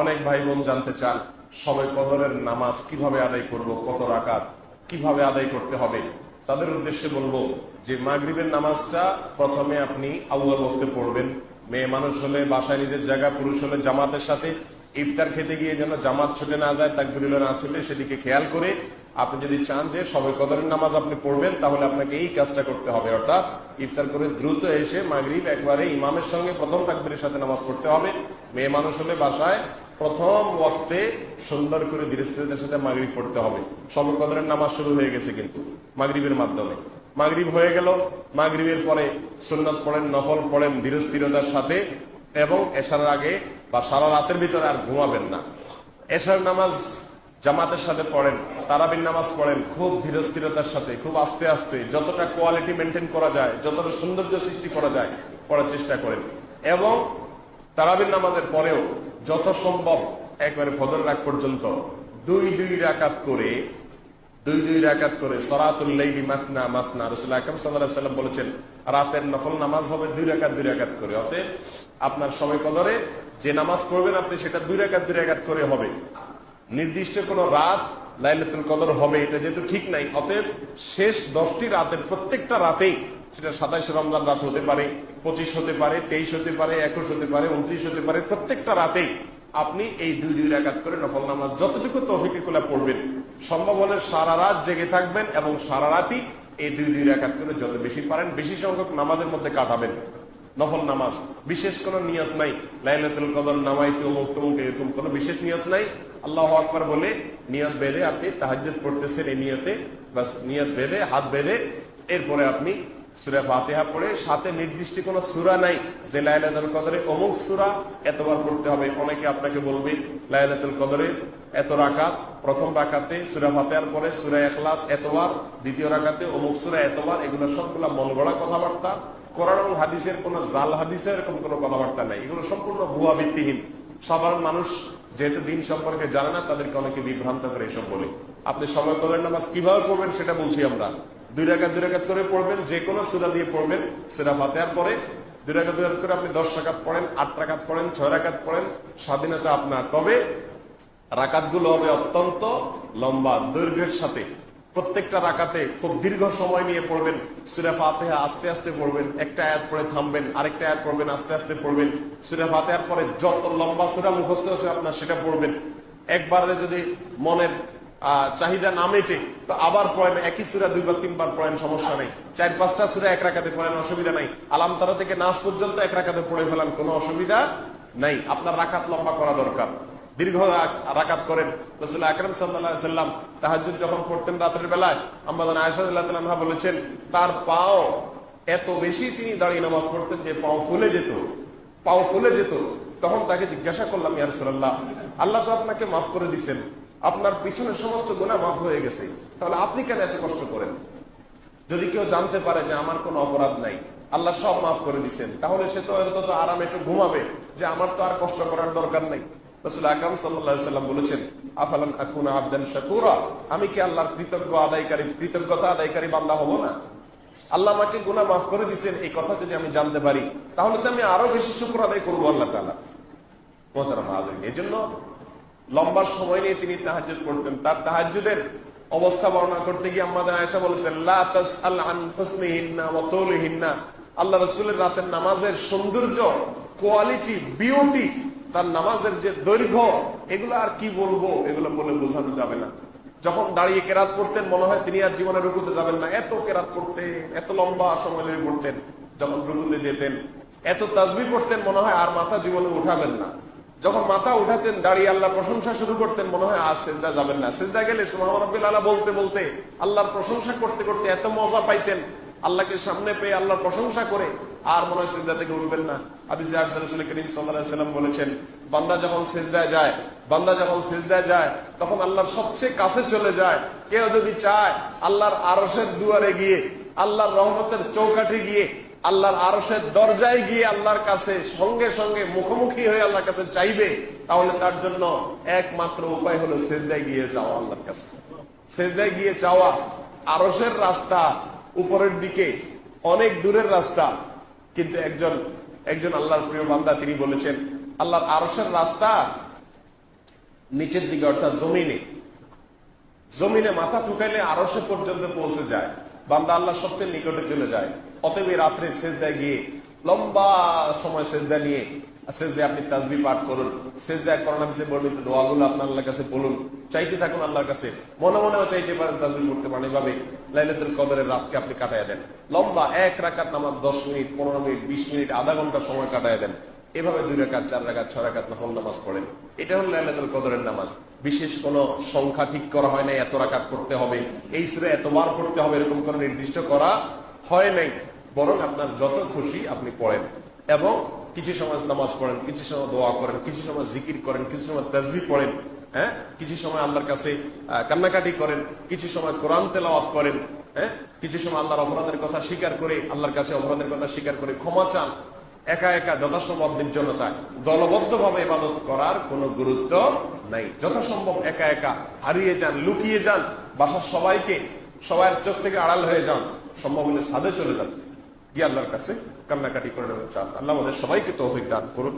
অনেক ভাই বোন জানতে চান, সবে কদরের নামাজ কীভাবে আদায় করব, কত রাকাত, কীভাবে আদায় করতে হবে? তাদের উদ্দেশ্যে বলব যে মাগরিবের নামাজটা প্রথমে আপনি আউ্বাল ওক্তে পড়বেন। মেয়ে মানুষ হলে, বাসায় নিজের জায়গা, পুরুষ হলে জামাতের সাথে ইফতার খেতে গিয়ে যেন জামাত ছুটে না যায়, তাকবিরুল্লাহ না ছুটে, সেদিকে খেয়াল করে আপনি যদি চান যে সবে কদরের নামাজ আপনি পড়বেন, তাহলে আপনাকে এই কাজটা করতে হবে। অর্থাৎ ইফতার করে দ্রুত এসে মাগরিব একবারে ইমামের সঙ্গে প্রথম তাকবিরের সাথে নামাজ পড়তে হবে। মেয়ে মানুষ হলে বাসায় প্রথম ওয়াক্তে সুন্দর করে ধীরস্থিরতার সাথে মাগরিব পড়তে হবে। সবে কদরের নামাজ শুরু হয়ে গেছে কিন্তু, মাগরিবের মাধ্যমে। মাগরিব হয়ে গেল, মাগরিবের পরে সুন্নত পড়েন, নফল পড়েন ধীরস্থিরতার সাথে এবং এশার আগে বা সারা রাতের ভিতরে আর ঘুমাবেন না। এশার নামাজ জামাতের সাথে পড়েন তারাবিন নামাজ পড়েন, খুব ধীরস্থিরতার সাথে, খুব আস্তে আস্তে যতটা কোয়ালিটি মেনটেন করা যায়, যতটা সৌন্দর্য সৃষ্টি করা যায়, পড়ার চেষ্টা করেন। এবং তারাবিন নামাজের পরেও যথাসম্ভব একবারে ফজর রাগ পর্যন্ত দুই দুই রাকাত করে, দুই দুই রাকাত করে সরাতুল্লাইলি মাসনা মাসনা রসুল আকরম সাল্লাহ সাল্লাম বলেছেন, রাতের নফল নামাজ হবে দুই রাকাত দুই রাকাত করে। অতএব আপনার সময় কদরে যে নামাজ পড়বেন আপনি সেটা দুই রাকাত দুই রাকাত করে হবে। নির্দিষ্ট কোন রাত লাইলাতুল কদর হবে, এটা যেহেতু ঠিক নাই, অতএব শেষ দশটি রাতের প্রত্যেকটা রাতেই সেটা সাতাইশ রমজান রাত হতে পারে, পঁচিশ হতে পারে, তেইশ হতে পারে, একুশ হতে পারে, উনত্রিশ হতে পারে, প্রত্যেকটা রাতেই আপনি এই দুই দুই রাকাত করে নফল নামাজ যতটুকু তফিকে খোলা পড়বেন। সম্ভব হলে সারা রাত জেগে থাকবেন এবং সারা রাতই এই দুই দুই রাকাত করে যত বেশি পারেন, বেশি সংখ্যক নামাজের মধ্যে কাটাবেন। নফল নামাজ, বিশেষ কোন নিয়ত নাই। লাইলাতুল কদর নামাইতে অমুক তমুক এরকম কোন বিশেষ নিয়ত নাই। আল্লাহ আকবর বলে, নিয়ত বেঁধে আপনি তাহাজ্জুদ পড়তেছেন এই নিয়তে, বাস নিয়ত বেঁধে, হাত বেঁধে, এরপরে আপনি সুরা ফাতিহা পড়ে, সাথে নির্দিষ্ট কোন সুরা নাই যে লাইলাতুল কদরে। অমুক সুরা এতবার পড়তে হবে। অনেকে আপনাকে বলবে, লাইলাতুল কদরে এত রাকাত, প্রথম রাকাতে সুরা ফাতিহার পরে সুরা এখলাস এতবার, দ্বিতীয় রাকাতে অমুক সুরা এতবার, এগুলো মন গড়া কথাবার্তা। কোরআন এবং হাদিসের কোন জাল হাদিসের এরকম কোন কথাবার্তা নাই। এগুলো সম্পূর্ণ ভুয়া ভিত্তিহীন। সাধারণ মানুষ যেহেতু দিন সম্পর্কে জানে না, তাদেরকে অনেকে বিভ্রান্ত করে এসব বলে। আপনি সময় কদরের নামাজ কীভাবে পড়বেন সেটা বলছি আমরা। দুই রাকাত দুই রাকাত করে পড়বেন, যে কোনো সুরা দিয়ে পড়বেন, সুরা ফাতেহার পরে। দুই রাকাত দুই রাকাত করে আপনি দশ রাকাত পড়েন, আট রাকাত পড়েন, ছয় রাকাত পড়েন, স্বাধীনতা আপনার। তবে রাকাতগুলো হবে অত্যন্ত লম্বা, দৈর্ঘ্যের সাথে। প্রত্যেকটা রাকাতে খুব দীর্ঘ সময় নিয়ে পড়বেন, সুরা ফাতেহা আস্তে আস্তে পড়বেন, একটা আয়াত পড়ে থামবেন, আরেকটা আয়াত পড়বেন, আস্তে আস্তে পড়বেন। সুরা ফাতেহার পরে যত লম্বা সুরা মুখস্থ আছে আপনার, সেটা পড়বেন। একবারে যদি মনের চাহিদা না মেটে তো আবার পড়েন, একই সুরা দুইবার, তিনবার পড়েন, সমস্যা নেই। চার, পাঁচটা সুরা এক রাখাতে পড়েন, অসুবিধা নাই। আলাম তারা থেকে নাচ পর্যন্ত এক রাখাতে পড়ে ফেলান, কোনো অসুবিধা নাই। আপনার রাখাত লম্বা করা দরকার। দীর্ঘ রাক- রাকাত করেন। রসুল আকরম সাল্লাম তাহাজুদ যখন পড়তেন রাতের বেলায় আমাদের আয়সাদুল্লাহ বলেছেন, তার পাও এত বেশি তিনি দাঁড়িয়ে নামাজ পড়তেন যে পাও ফুলে যেত। পাও ফুলে যেত। তখন তাকে জিজ্ঞাসা করলাম ইয়ারসুল্লাহ আল্লাহ তো আপনাকে মাফ করে দিচ্ছেন আপনার পিছনের সমস্ত গুণা মাফ হয়ে গেছে। তাহলে আপনি কেন এত কষ্ট করেন? যদি কেউ জানতে পারে যে আমার কোনো অপরাধ নাই, আল্লাহ সব মাফ করে দিচ্ছেন তাহলে সে তো অন্তত আরামে একটু ঘুমাবে, যে আমার তো আর কষ্ট করার দরকার নাই। সাল্লাম বলেছেন আমি কি আল্লাহর কৃতজ্ঞ আদায়কারী, কৃতজ্ঞতা আদায়কারী হব না? আল্লাহ আমাকে মাফ করে এই কথা যদি আমি জানতে পারি, তাহলে তো আমি আরও বেশি শুক্র আদায় করব আল্লাহ তালা এই জন্য লম্বা সময় নিয়ে তিনি তাহাজুদ পড়তেন। তার তাহাজুদের অবস্থা বর্ণনা করতে গিয়ে আমাদের আয়সা বলেছেন আল্লাহ রাসূলের রাতের নামাজের সৌন্দর্য, কোয়ালিটি, বিউটি, তার নামাজের যে দৈর্ঘ্য, এগুলো আর কি বলব, এগুলো বলে বোঝানো যাবে না। যখন দাঁড়িয়ে কেরাত পড়তেন, মনে হয় তিনি আর জীবনে রুকুতে যাবেন না। এত কেরাত পড়তেন, এত লম্বা সময় পড়তেন, যখন রুকুতে যেতেন, এত তাজবি পড়তেন মনে হয় আর মাথা জীবনে উঠাবেন না। যখন মাথা উঠাতেন, দাঁড়িয়ে আল্লাহ প্রশংসা শুরু করতেন, মনে হয়, আর সেজদা যাবেন না। সেজদা গেলে সুমাহরবিল আল্লাহ বলতে বলতে আল্লাহর প্রশংসা করতে করতে এত মজা পাইতেন, আল্লাহকে সামনে পেয়ে আল্লাহর প্রশংসা করে আর মনে হয় সেজদা থেকে উঠবেন না। আদিসে আরসাল করিম সাল্লাম বলেছেন, বান্দা যখন সেজদায় যায়, বান্দা যখন সেজদায় যায়, তখন আল্লাহর সবচেয়ে কাছে চলে যায়। কেউ যদি চায়, আল্লাহর আরসের দুয়ারে গিয়ে, আল্লাহর রহমতের চৌকাঠে গিয়ে আল্লাহর আরসের দরজায় গিয়ে আল্লাহর কাছে সঙ্গে সঙ্গে মুখোমুখি হয়ে আল্লাহর কাছে চাইবে, তাহলে তার জন্য একমাত্র উপায় হলো সেজদায় গিয়ে যাওয়া আল্লাহর কাছে। সেজদায় গিয়ে চাওয়া আরসের রাস্তা উপরের দিকে, অনেক দূরের রাস্তা। কিন্তু একজন একজন আল্লাহর প্রিয় বান্দা তিনি বলেছেন, আল্লাহর আরসের রাস্তা নিচের দিকে, অর্থাৎ জমিনে। জমিনে মাথা ঠুকাইলে আরও পর্যন্ত পৌঁছে যায়। বান্দা আল্লাহ সবচেয়ে নিকটে চলে যায়। অতএব এই রাত্রে সেজদায় গিয়ে, লম্বা সময় সেজদা নিয়ে সেজদায় আপনি তাজবি পাঠ করুন। সেজদায় করোনাভিসে বর্ণিত দোয়াগুলো আপনার আল্লাহর কাছে বলুন। চাইতে থাকুন আল্লাহর কাছে। মনে মনেও চাইতে পারেন তাজবি করতে পারেন। এভাবে লাইলাতুল কদরের রাতকে আপনি কাটায় দেন। লম্বা এক রাকাত নামাজ দশ মিনিট, পনেরো মিনিট, বিশ মিনিট, আধা ঘণ্টা সময় কাটায় দেন। এভাবে দুই রাকাত, চার রাকাত, ছয় রাকাত নফল নামাজ পড়েন। এটা হলো লাইলাতুল কদরের নামাজ। বিশেষ কোন সংখ্যা ঠিক করা হয় নাই, এত রাকাত করতে হবে, এই সুরে এতবার পড়তে হবে, এরকম কোন নির্দিষ্ট করা হয় নাই। বরং আপনার যত খুশি আপনি পড়েন। এবং কিছু সময় নামাজ পড়েন, কিছু সময় দোয়া করেন, কিছু সময় জিকির করেন, কিছু সময় তাজবি পড়েন হ্যাঁ? কিছু সময় আল্লাহর কাছে কান্নাকাটি করেন, কিছু সময় কোরআন তেলাওয়াত করেন হ্যাঁ? কিছু সময় আল্লাহর অপরাধের কথা স্বীকার করে, আল্লাহর কাছে অপরাধের কথা স্বীকার করে ক্ষমা চান একা একা যথাসম্ভব নির্জনতা দলবদ্ধ ভাবে ইবাদত করার কোনো গুরুত্ব নাই। যথাসম্ভব একা একা হারিয়ে যান, লুকিয়ে যান, বাসার সবাইকে সবার চোখ থেকে আড়াল হয়ে যান, সম্ভব হলে সাদে চলে যান। গিয়ে আল্লাহর কাছে কান্নাকাটি করে নেবেন চান আল্লাহ আমাদের সবাইকে তৌফিক দান করুন